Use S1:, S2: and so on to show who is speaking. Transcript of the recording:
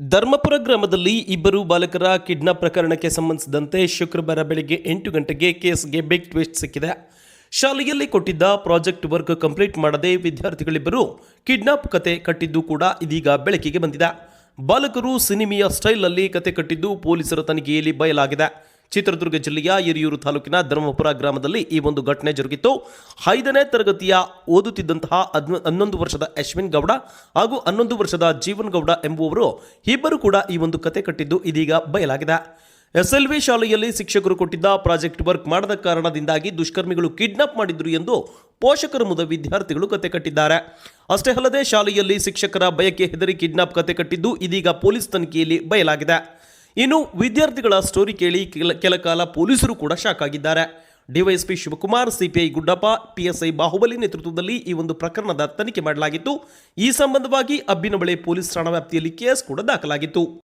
S1: ಧರ್ಮಪುರ ಗ್ರಾಮದಲ್ಲಿ ಇಬ್ಬರು ಬಾಲಕರ ಕಿಡ್ನಾಪ್ ಪ್ರಕರಣಕ್ಕೆ ಸಂಬಂಧಿಸಿದಂತೆ ಶುಕ್ರವಾರ ಬೆಳಗ್ಗೆ ಎಂಟು ಗಂಟೆಗೆ ಕೇಸ್ಗೆ ಬಿಗ್ ಟ್ವಿಸ್ಟ್ ಸಿಕ್ಕಿದೆ. ಶಾಲೆಯಲ್ಲಿ ಕೊಟ್ಟಿದ್ದ ಪ್ರಾಜೆಕ್ಟ್ ವರ್ಕ್ ಕಂಪ್ಲೀಟ್ ಮಾಡದೆ ವಿದ್ಯಾರ್ಥಿಗಳಿಬ್ಬರು ಕಿಡ್ನಾಪ್ ಕತೆ ಕಟ್ಟಿದ್ದು ಕೂಡ ಇದೀಗ ಬೆಳಕಿಗೆ ಬಂದಿದೆ. ಬಾಲಕರು ಸಿನಿಮಿಯ ಸ್ಟೈಲ್ನಲ್ಲಿ ಕತೆ ಕಟ್ಟಿದ್ದು ಪೊಲೀಸರ ತನಿಖೆಯಲ್ಲಿ ಬಯಲಾಗಿದೆ. ಚಿತ್ರದುರ್ಗ ಜಿಲ್ಲೆಯ ಹಿರಿಯೂರು ತಾಲೂಕಿನ ಧರ್ಮಪುರ ಗ್ರಾಮದಲ್ಲಿ ಈ ಒಂದು ಘಟನೆ ಜರುಗಿತು. ಐದನೇ ತರಗತಿಯ ಓದುತ್ತಿದ್ದಂತಹ ಹನ್ನೊಂದು ವರ್ಷದ ಯಶ್ವಿನ್ ಗೌಡ ಹಾಗೂ ಹನ್ನೊಂದು ವರ್ಷದ ಜೀವನ್ ಗೌಡ ಎಂಬುವರು ಇಬ್ಬರು ಕೂಡ ಈ ಒಂದು ಕತೆ ಕಟ್ಟಿದ್ದು ಇದೀಗ ಬಯಲಾಗಿದೆ. ಎಸ್ಎಲ್ವಿ ಶಾಲೆಯಲ್ಲಿ ಶಿಕ್ಷಕರು ಕೊಟ್ಟಿದ್ದ ಪ್ರಾಜೆಕ್ಟ್ ವರ್ಕ್ ಮಾಡದ ಕಾರಣದಿಂದಾಗಿ ದುಷ್ಕರ್ಮಿಗಳು ಕಿಡ್ನಾಪ್ ಮಾಡಿದ್ರು ಎಂದು ಪೋಷಕರ ಮುದ ವಿದ್ಯಾರ್ಥಿಗಳು ಕತೆ ಕಟ್ಟಿದ್ದಾರೆ. ಅಷ್ಟೇ ಅಲ್ಲದೆ ಶಾಲೆಯಲ್ಲಿ ಶಿಕ್ಷಕರ ಬಯಕೆ ಹೆದರಿ ಕಿಡ್ನಾಪ್ ಕತೆ ಕಟ್ಟಿದ್ದು ಇದೀಗ ಪೊಲೀಸ್ ತನಿಖೆಯಲ್ಲಿ ಬಯಲಾಗಿದೆ. ಇನ್ನು ವಿದ್ಯಾರ್ಥಿಗಳ ಸ್ಟೋರಿ ಕೇಳಿ ಕೆಲ ಕೆಲ ಪೊಲೀಸರು ಕೂಡ ಶಾಕ್ ಆಗಿದ್ದಾರೆ. DYSP Shivakumar, CPI Guddappa, PSI Bahubali ನೇತೃತ್ವದಲ್ಲಿ ಈ ಒಂದು ಪ್ರಕರಣದ ತನಿಖೆ ಮಾಡಲಾಗಿತ್ತು. ಈ ಸಂಬಂಧವಾಗಿ ಅಬ್ಬಿನಬಳೆ ಪೊಲೀಸ್ ಠಾಣಾ ವ್ಯಾಪ್ತಿಯಲ್ಲಿ ಕೇಸ್ ಕೂಡ ದಾಖಲಾಗಿತ್ತು.